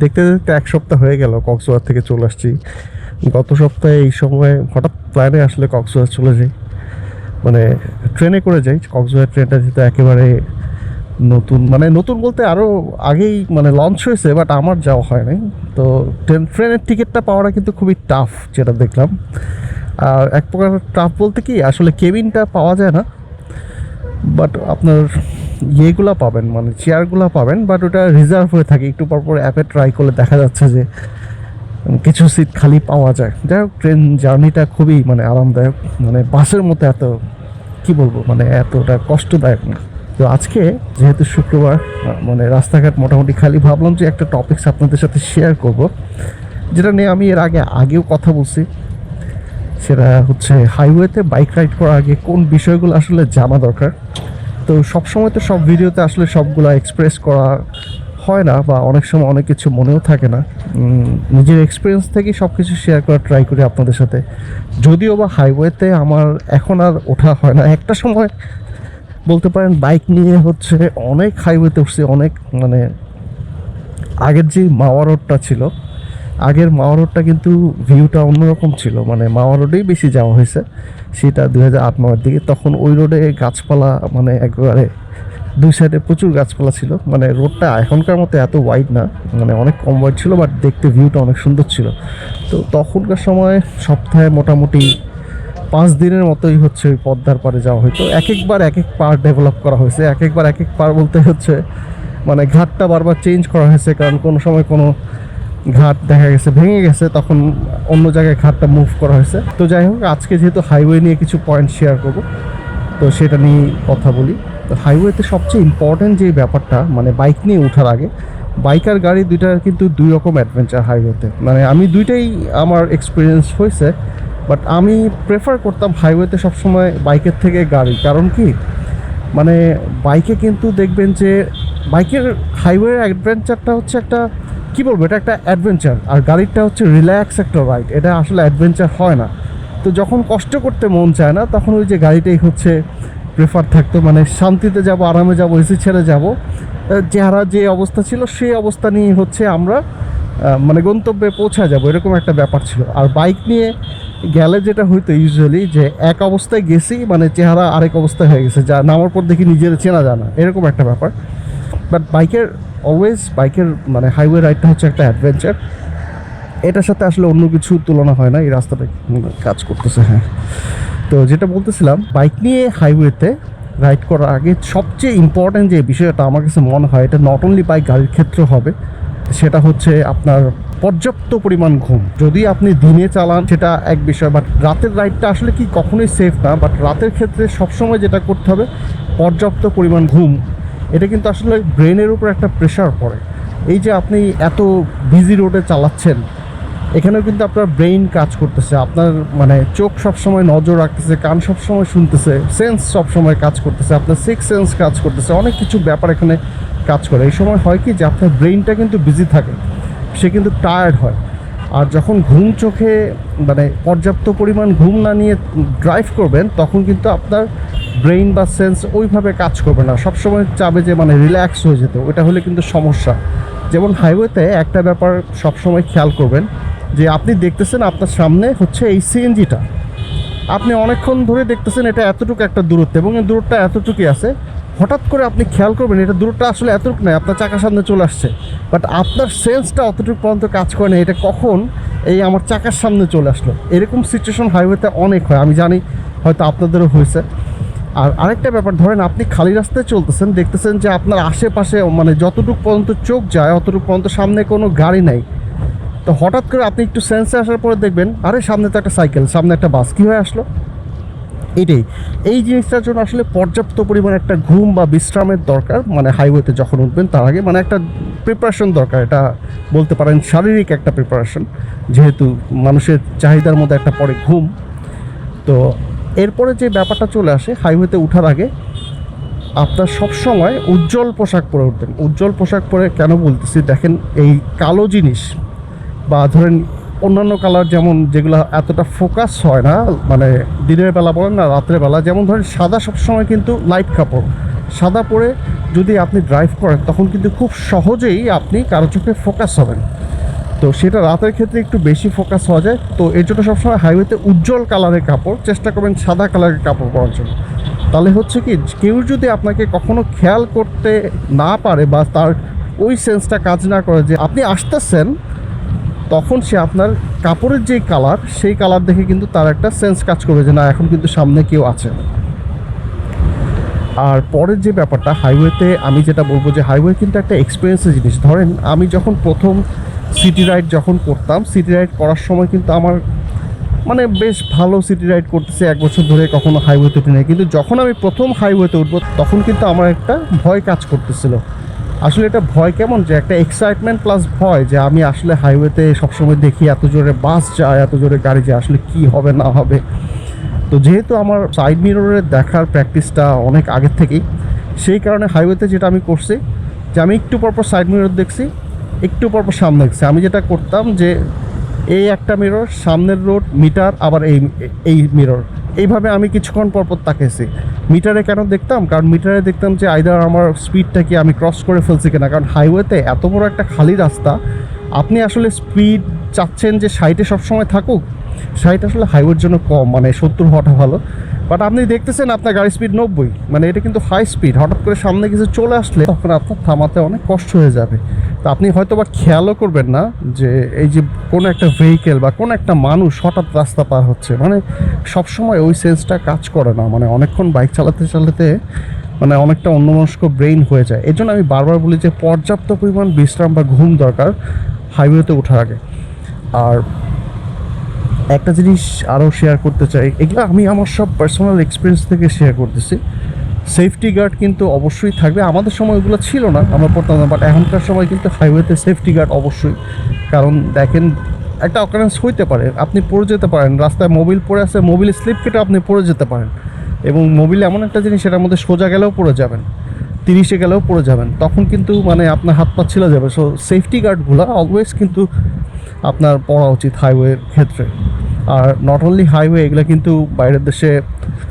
দেখতে দেখতে এক সপ্তাহ হয়ে গেল কক্সবাজার থেকে চলে আসছি। গত সপ্তাহে এই সময় হঠাৎ প্ল্যানে আসলে কক্সবাজার চলে যাই। মানে ট্রেনে করে যাই, কক্সবাজার ট্রেনটা যেহেতু একেবারে নতুন মানে নতুন বলতে আরও আগেই মানে লঞ্চ হয়েছে বাট আমার যাওয়া হয় নাই। তো ট্রেন ট্রেনের টিকিটটা পাওয়াটা কিন্তু খুবই টাফ যেটা দেখলাম। আর এক প্রকার টাফ বলতে কি, আসলে কেবিনটা পাওয়া যায় না বাট আপনার ইয়েগুলা পাবেন মানে চেয়ারগুলো পাবেন বাট ওটা রিজার্ভ হয়ে থাকে। একটু পর পর অ্যাপে ট্রাই করলে দেখা যাচ্ছে যে কিছু সিট খালি পাওয়া যায়। যাই হোক ট্রেন জার্নিটা খুবই মানে আরামদায়ক। মানে বাসের মতো এত, কি বলব মানে এতটা কষ্টদায়ক না। তো আজকে যেহেতু শুক্রবার মানে রাস্তাঘাট মোটামুটি খালি, ভাবলাম যে একটা টপিকস আপনাদের সাথে শেয়ার করব, যেটা নিয়ে আমি এর আগে, আগেও কথা বলছি। সেটা হচ্ছে হাইওয়েতে বাইক রাইড করার আগে কোন বিষয়গুলো আসলে জানা দরকার? তো সবসময় তো সব ভিডিওতে আসলে সবগুলো এক্সপ্রেস করা হয় না বা অনেক সময় অনেক কিছু মনেও থাকে না। নিজের এক্সপিরিয়েন্স থেকে সব কিছু শেয়ার করার ট্রাই করি আপনাদের সাথে। যদিও বা হাইওয়েতে আমার এখন আর ওঠা হয় না। একটা সময় বলতে পারেন বাইক নিয়ে হচ্ছে অনেক হাইওয়েতে উঠছি, অনেক মানে আগের যে মাওয়া রোডটা ছিল আগের মাওয়া রোডটা কিন্তু ভিউটা অন্যরকম ছিল। মানে মাওয়া রোডেই বেশি যাওয়া হয়েছে। সেটা দুই হাজার আট নয়ের দিকে। তখন ওই রোডে গাছপালা মানে একবারে দুই সাইডে প্রচুর গাছপালা ছিল। মানে রোডটা এখনকার মতো এত ওয়াইড না। মানে অনেক কম ওয়াইড ছিল বাট দেখতে ভিউটা অনেক সুন্দর ছিল। তো তখনকার সময় সপ্তাহে মোটামুটি পাঁচ দিনের মতোই হচ্ছে ওই পদ্মার পারে যাওয়া হতো এক একবার এক এক পার ডেভেলপ করা হয়েছে। এক একবার এক এক পার বলতে হচ্ছে মানে ঘাটটা বারবার চেঞ্জ করা হয়েছে। কারণ কোনো সময় কোনো ঘাট দেখা গেছে, ভেঙে গেছে, তখন অন্য জায়গায় ঘাটটা মুভ করা হয়েছে। তো যাই হোক, আজকে যেহেতু হাইওয়ে নিয়ে কিছু পয়েন্ট শেয়ার করব, তো সেটা নিয়ে কথা বলি। তো হাইওয়েতে সবচেয়ে ইম্পর্ট্যান্ট যে ব্যাপারটা মানে বাইক নিয়ে ওঠার আগে বাইক আর গাড়ি দুইটার কিন্তু দুই রকম অ্যাডভেঞ্চার হাইওয়েতে মানে আমি দুইটাই আমার এক্সপিরিয়েন্স হয়েছে বাট আমি প্রেফার করতাম হাইওয়েতে সবসময় বাইকের থেকে গাড়ি। কারণ কি? মানে বাইকে কিন্তু দেখবেন যে বাইকের হাইওয়ে অ্যাডভেঞ্চারটা হচ্ছে একটা কি বলব, এটা একটা অ্যাডভেঞ্চার আর গাড়িটা হচ্ছে রিল্যাক্স একটা রাইড এটা আসলে অ্যাডভেঞ্চার হয় না। তো যখন কষ্ট করতে মন চায় না, তখন ওই যে গাড়িটাই হচ্ছে প্রেফার থাকতো মানে শান্তিতে যাব, আরামে যাব এসি ছেড়ে যাব। চেহারা যে অবস্থা ছিল, সেই অবস্থা নিয়ে হচ্ছে আমরা মানে গন্তব্যে পৌঁছা যাব, এরকম একটা ব্যাপার ছিল। আর বাইক নিয়ে গেলে যেটা হইতো ইউজুয়ালি যে এক অবস্থায় গেছি মানে চেহারা আরেক অবস্থায় হয়ে গেছে, যা নামার পর দেখি নিজের চেনা জানা, এরকম একটা ব্যাপার। বাট বাইকের অলওয়েজ বাইকের মানে হাইওয়ে রাইডটা হচ্ছে একটা অ্যাডভেঞ্চার এটার সাথে আসলে অন্য কিছু তুলনা হয় না, এই রাস্তাটা কাজ করতেছে হ্যাঁ। তো যেটা বলতেছিলাম বাইক নিয়ে হাইওয়েতে রাইড করার আগে সবচেয়ে ইম্পর্ট্যান্ট যে বিষয়টা আমার কাছে মনে হয়, এটা নট অনলি বাইক গাড়ির ক্ষেত্রে হবে, সেটা হচ্ছে আপনার পর্যাপ্ত পরিমাণ ঘুম। যদি আপনি দিনে চালান, সেটা এক বিষয় বাট রাতের রাইডটা আসলে কি কখনোই সেফ না বাট রাতের ক্ষেত্রে সবসময় যেটা করতে হবে, পর্যাপ্ত পরিমাণ ঘুম এটা কিন্তু আসলে ব্রেনের উপর একটা প্রেশার পড়ে। এই যে আপনি এত বিজি রোডে চালাচ্ছেন, এখানেও কিন্তু আপনার ব্রেইন কাজ করতেছে। আপনার মানে চোখ সবসময় নজর রাখতেছে, কান সবসময় শুনতেছে সেন্স সবসময় কাজ করতেছে, আপনার সিক্স সেন্স কাজ করতেছে, অনেক কিছু ব্যাপার এখানে কাজ করে। এই সময় হয় কি যে আপনার ব্রেইনটা কিন্তু বিজি থাকে, সে কিন্তু টায়ার্ড হয়। আর যখন ঘুম চোখে মানে পর্যাপ্ত পরিমাণ ঘুম না নিয়ে ড্রাইভ করবেন, তখন কিন্তু আপনার ব্রেইন বা সেন্স ওইভাবে কাজ করবে না। সবসময় চাবে যে মানে রিল্যাক্স হয়ে যেতে। ওইটা হলে কিন্তু সমস্যা। যেমন হাইওয়েতে একটা ব্যাপার সবসময় খেয়াল করবেন যে, আপনি দেখতেছেন আপনার সামনে হচ্ছে এই সিএনজিটা। আপনি অনেকক্ষণ ধরে দেখতেছেন এটা এতটুকু একটা দূরত্ব এবং এই দূরত্বটা এতটুকুই আছে। হঠাৎ করে আপনি খেয়াল করবেন এটা দূরত্বটা আসলে এতটুকু নয়, আপনার চাকার সামনে চলে আসছে। বাট আপনার সেন্সটা অতটুকু পর্যন্ত কাজ করে না, এটা কখন এই আমার চাকার সামনে চলে আসলো। এরকম সিচুয়েশন হাইওয়েতে অনেক হয়। আমি জানি হয়তো আপনাদেরও হয়েছে। আর আরেকটা ব্যাপার, ধরেন আপনি খালি রাস্তায় চলতেছেন, দেখতেছেন যে আপনার আশেপাশে মানে যতটুকু পর্যন্ত চোখ যায়, অতটুকু পর্যন্ত সামনে কোনো গাড়ি নাই। তো হঠাৎ করে আপনি একটু সেন্সে আসার পরে দেখবেন, আরে সামনে তো একটা সাইকেল সামনে একটা বাস কী হয়ে আসলো? এটাই। এই জিনিসটার জন্য আসলে পর্যাপ্ত পরিমাণে একটা ঘুম বা বিশ্রামের দরকার মানে হাইওয়েতে যখন উঠবেন, তার আগে মানে একটা প্রিপারেশন দরকার, এটা বলতে পারেন শারীরিক একটা প্রিপারেশন যেহেতু মানুষের চাহিদার মধ্যে একটা পরে ঘুম। তো এরপরে যে ব্যাপারটা চলে আসে হাইওয়েতে ওঠার আগে আপনার সবসময় উজ্জ্বল পোশাক পরে উঠবেন। উজ্জ্বল পোশাক পরে কেন বলতেছি? দেখেন এই কালো জিনিস বা ধরেন অন্যান্য কালার যেমন যেগুলো এতটা ফোকাস হয় না মানে দিনের বেলা বলেন না, রাত্রের বেলা, যেমন ধরেন সাদা সবসময় কিন্তু লাইট কাপড়। সাদা পরে যদি আপনি ড্রাইভ করেন, তখন কিন্তু খুব সহজেই আপনি কারও চোখে ফোকাস হবেন। তো সেটা রাতের ক্ষেত্রে একটু বেশি ফোকাস হওয়া যায়। তো এর জন্য সবসময় হাইওয়েতে উজ্জ্বল কালারের কাপড়, চেষ্টা করবেন সাদা কালারের কাপড় পরার জন্য। তাহলে হচ্ছে কি, কেউ যদি আপনাকে কখনো খেয়াল করতে না পারে বা তার ওই সেন্সটা কাজ না করে যে আপনি আসতেছেন, তখন সে আপনার কাপড়ের যেই কালার সেই কালার দেখে কিন্তু তার একটা সেন্স কাজ করবে যে না, এখন কিন্তু সামনে কেউ আছে। আর পরের যে ব্যাপারটা হাইওয়েতে আমি যেটা বলব যে হাইওয়ে কিন্তু একটা এক্সপিরিয়েন্সের জিনিস। ধরেন আমি যখন প্রথম সিটি রাইড যখন করতাম সিটি রাইড করার সময় কিন্তু আমার মানে বেশ ভালো সিটি রাইড করতেছে। এক বছর ধরে কখনো হাইওয়েতে উঠি নাই। কিন্তু যখন আমি প্রথম হাইওয়েতে উঠবো, তখন কিন্তু আমার একটা ভয় কাজ করতেছিল। আসলে এটা ভয় কেমন যে, একটা এক্সাইটমেন্ট প্লাস ভয় যে, আমি আসলে হাইওয়েতে সবসময় দেখি এত জোরে বাস যায়, এত জোরে গাড়ি যায়, আসলে কি হবে, না হবে। তো যেহেতু আমার সাইড মিররে দেখার প্র্যাকটিসটা অনেক আগের থেকেই, সেই কারণে হাইওয়েতে যেটা আমি করছি, যে, আমি একটু পরপর সাইড মিরর দেখছি একটু পরপর সামনে দেখছি। আমি যেটা করতাম যে, এই একটা মিরর সামনের রোড মিটার আবার এই এই মিরর এইভাবে আমি কিছুক্ষণ পরপর তাকিয়েছি মিটারে কেন দেখতাম? কারণ মিটারে দেখতাম যে আইদার আমার স্পিডটা কি আমি ক্রস করে ফেলছি কিনা। কারণ হাইওয়েতে এত বড় একটা খালি রাস্তা, আপনি আসলে স্পিড চাচ্ছেন যে সাইডে সবসময় থাকুক। সাইড আসলে হাইওয়ের জন্য কম মানে সত্তর হওয়াটা ভালো। বাট আপনি দেখতেছেন আপনার গাড়ির স্পিড নব্বই। মানে এটা কিন্তু হাই স্পিড হঠাৎ করে সামনে কিছু চলে আসলে তখন আপনার থামাতে অনেক কষ্ট হয়ে যাবে। তো আপনি হয়তো বা খেয়ালও করবেন না যে এই যে কোনো একটা ভেহিকেল বা কোনো একটা মানুষ হঠাৎ রাস্তা পার হচ্ছে। মানে সবসময় ওই সেন্সটা কাজ করে না। মানে অনেকক্ষণ বাইক চালাতে চালাতে মানে অনেকটা অন্যমনস্ক ব্রেইন হয়ে যায়। এই জন্য আমি বারবার বলি যে পর্যাপ্ত পরিমাণ বিশ্রাম বা ঘুম দরকার হাইওয়েতে ওঠার আগে। আর একটা জিনিস আরও শেয়ার করতে চাই, এগুলো আমি আমার সব পার্সোনাল এক্সপিরিয়েন্স থেকে শেয়ার করতেছি। সেফটি গার্ড কিন্তু অবশ্যই থাকবে। আমাদের সময় ওগুলো ছিল না, আমরা পড়তাম না বাট এখনকার সময় কিন্তু হাইওয়েতে সেফটি গার্ড অবশ্যই। কারণ দেখেন, একটা অকারেন্স হইতে পারে, আপনি পড়ে যেতে পারেন। রাস্তায় মোবিল পড়ে আছে মোবিল স্লিপ কেটে আপনি পড়ে যেতে পারেন। এবং মোবিল এমন একটা জিনিস, সেটার মধ্যে সোজা গেলেও পড়ে যাবেন। তিরিশে গেলেও পড়ে যাবেন। তখন কিন্তু মানে আপনার হাত পা ছিল যাবে। সো সেফটি গার্ডগুলো অলওয়েজ কিন্তু আপনার পড়া উচিত হাইওয়ের ক্ষেত্রে। আর নট অনলি হাইওয়ে এগুলো কিন্তু বাইরের দেশে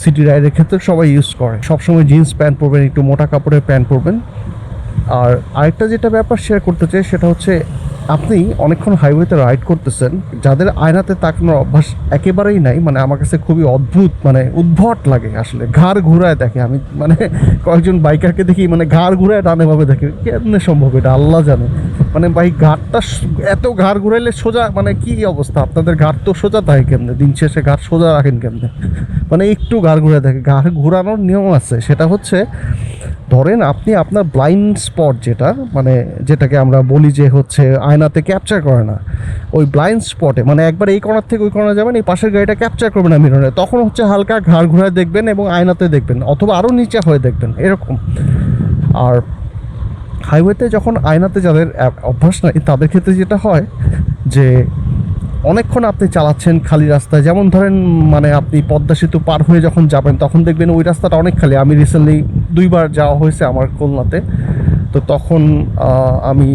সিটি রাইডের ক্ষেত্রে সবাই ইউজ করে। সবসময় জিন্স প্যান্ট পরবেন, একটু মোটা কাপড়ের প্যান্ট পরবেন। আর আরেকটা যেটা ব্যাপার শেয়ার করতে চাই, সেটা হচ্ছে আপনি অনেকক্ষণ হাইওয়েতে রাইড করতেছেন, যাদের আয়নাতে তাকানোর অভ্যাস একেবারেই নাই মানে আমার কাছে খুবই অদ্ভুত মানে উদ্ভট লাগে আসলে। ঘাড় ঘুরায় দেখে আমি মানে কয়েকজন বাইকারকে দেখি মানে ঘাড় ঘুরায় ডানেভাবে দেখে, কেমনে সম্ভব এটা? আল্লাহ জানে। মানে ভাই ঘাটটা এত ঘাড় ঘুরাইলে সোজা মানে কি অবস্থা? আপনাদের ঘাট তো সোজা থাকে কেমনে? দিন শেষে ঘাট সোজা রাখেন কেমনে? মানে একটু ঘাড় ঘুরায় দেখে। ঘাড় ঘুরানোর নিয়ম আছে, সেটা হচ্ছে ধরেন আপনি আপনার ব্লাইন্ড স্পট যেটা মানে যেটাকে আমরা বলি যে হচ্ছে আয়নাতে ক্যাপচার করে না, ওই ব্লাইন্ড স্পটে মানে একবার এই কর্নার থেকে ওই কর্নার যাবেন, এই পাশের গাড়িটা ক্যাপচার করবে না মিররে তখন হচ্ছে হালকা ঘাড় ঘুরায় দেখবেন এবং আয়নাতে দেখবেন, অথবা আরও নিচে হয়ে দেখবেন, এরকম। আর হাইওয়েতে যখন আয়নাতে যাদের অভ্যাস নাই, তাদের ক্ষেত্রে যেটা হয় যে অনেকক্ষণ আপনি চালাচ্ছেন খালি রাস্তায়। যেমন ধরেন মানে আপনি পদ্মা সেতু পার হয়ে যখন যাবেন, তখন দেখবেন ওই রাস্তাটা অনেক খালি। আমি রিসেন্টলি দুইবার যাওয়া হয়েছে আমার খুলনাতে। তো তখন আমি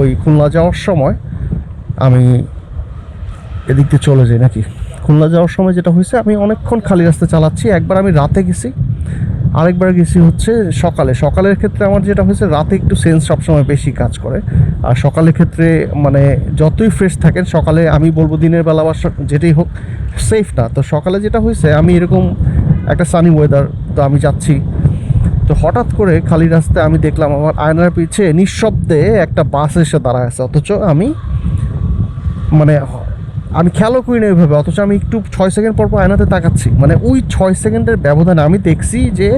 ওই খুলনা যাওয়ার সময় আমি এদিক দিয়ে চলে যাই নাকি? খুলনা যাওয়ার সময় যেটা হয়েছে, আমি অনেকক্ষণ খালি রাস্তা চালাচ্ছি। একবার আমি রাতে গেছি। আরেকবার গেছি হচ্ছে সকালে। সকালের ক্ষেত্রে আমার যেটা হয়েছে, রাতে একটু সেন্স সবসময় বেশি কাজ করে। আর সকালের ক্ষেত্রে মানে যতই ফ্রেশ থাকেন, সকালে আমি বলব দিনের বেলা বা যেটাই হোক সেফ না। তো সকালে যেটা হয়েছে, আমি এরকম একটা সানি ওয়েদার তো আমি যাচ্ছি। তো হঠাৎ করে খালি রাস্তায় আমি দেখলাম, আমার আয়নার পিছে নিঃশব্দে একটা বাস এসে দাঁড়ায় আছে। অথচ আমি মানে আমি খেয়ালও করি না ওইভাবে অথচ আমি একটু ছয় সেকেন্ড পর পর আয়নাতে তাকাচ্ছি। মানে ওই ছয় সেকেন্ডের ব্যবধানে আমি দেখছি যে,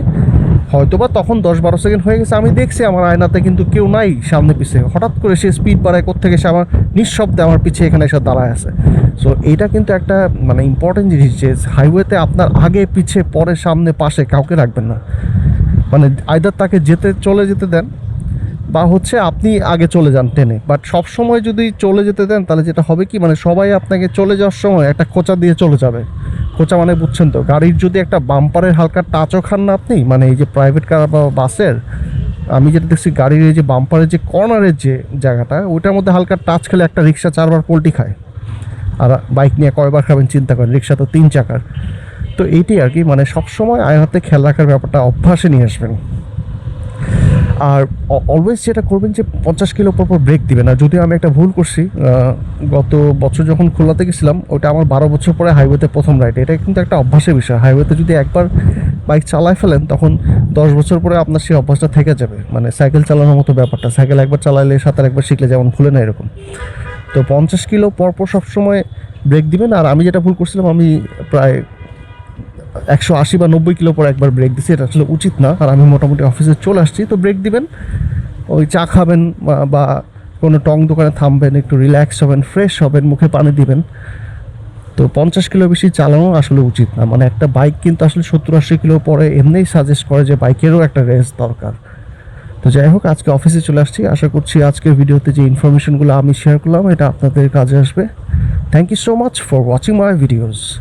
হয়তোবা তখন দশ বারো সেকেন্ড হয়ে গেছে, আমি দেখছি আমার আয়নাতে কিন্তু কেউ নাই সামনে পিছে। হঠাৎ করে সে স্পিড বাড়ায় কোথেকে সে আমার নিঃশব্দে আমার পিছে এখানে এসে দাঁড়ায় আছে। সো এটা কিন্তু একটা মানে ইম্পর্টেন্ট জিনিস যে হাইওয়েতে আপনার আগে, পিছে, পরে, সামনে, পাশে কাউকে রাখবেন না। মানে আইদার তাকে যেতে, চলে যেতে দেন বা হচ্ছে আপনি আগে চলে যান ট্রেনে। বাট সব সময় যদি চলে যেতে দেন, তাহলে যেটা হবে কি মানে সবাই আপনাকে চলে যাওয়ার সময় একটা খোঁচা দিয়ে চলে যাবে। খোঁচা মানে বুঝছেন তো, গাড়ির যদি একটা বাম্পারের হালকা টাচও খান না আপনি মানে এই যে প্রাইভেট কার বা বাসের আমি যেটা দেখছি গাড়ির এই যে বাম্পারের যে কর্নারের যে জায়গাটা, ওইটার মধ্যে হালকা টাচ খেলে একটা রিক্সা চারবার পোল্টি খায়। আর বাইক নিয়ে কয়বার খাবেন চিন্তা করেন রিক্সা তো তিন চাকার। তো এইটাই আর কি মানে সবসময় আয়নাতে খেয়াল রাখার ব্যাপারটা, অভ্যাসে নিয়ে আসবেন। আর অলওয়েজ যেটা করবেন যে পঞ্চাশ কিলো পর পর ব্রেক দিবেন। আর যদিও আমি একটা ভুল করছি গত বছর যখন খোলাতে গেছিলাম ওটা আমার বারো বছর পরে হাইওয়েতে প্রথম রাইড এটা কিন্তু একটা অভ্যাসের বিষয়। হাইওয়েতে যদি একবার বাইক চালায় ফেলেন, তখন দশ বছর পরে আপনার সেই অভ্যাসটা থেকে যাবে। মানে সাইকেল চালানোর মতো ব্যাপারটা। সাইকেল একবার চালাইলে সাঁতার একবার শিখলে যেমন ভুলে না এরকম। তো পঞ্চাশ কিলো পরপর সবসময় ব্রেক দিবেন। আর আমি যেটা ভুল করছিলাম, আমি প্রায় একশো আশি বা নব্বই কিলো পর একবার ব্রেক দিছি, এটা আসলে উচিত না। আর আমি মোটামুটি অফিসে চলে আসছি, তো ব্রেক দিবেন। ওই চা খাবেন বা- কোনো টং দোকানে থামবেন, একটু রিল্যাক্স হবেন ফ্রেশ হবেন, মুখে পানি দিবেন। তো পঞ্চাশ কিলো বেশি চালানো আসলে উচিত না। মানে একটা বাইক কিন্তু আসলে সত্তর আশি কিলো পরে এমনিই সাজেস্ট করে যে বাইকেরও একটা রেস দরকার। তো যাই হোক, আজকে অফিসে চলে আসছি। আশা করছি আজকের ভিডিওতে যে ইনফরমেশনগুলো আমি শেয়ার করলাম, এটা আপনাদের কাজে আসবে। Thank you so much for watching my videos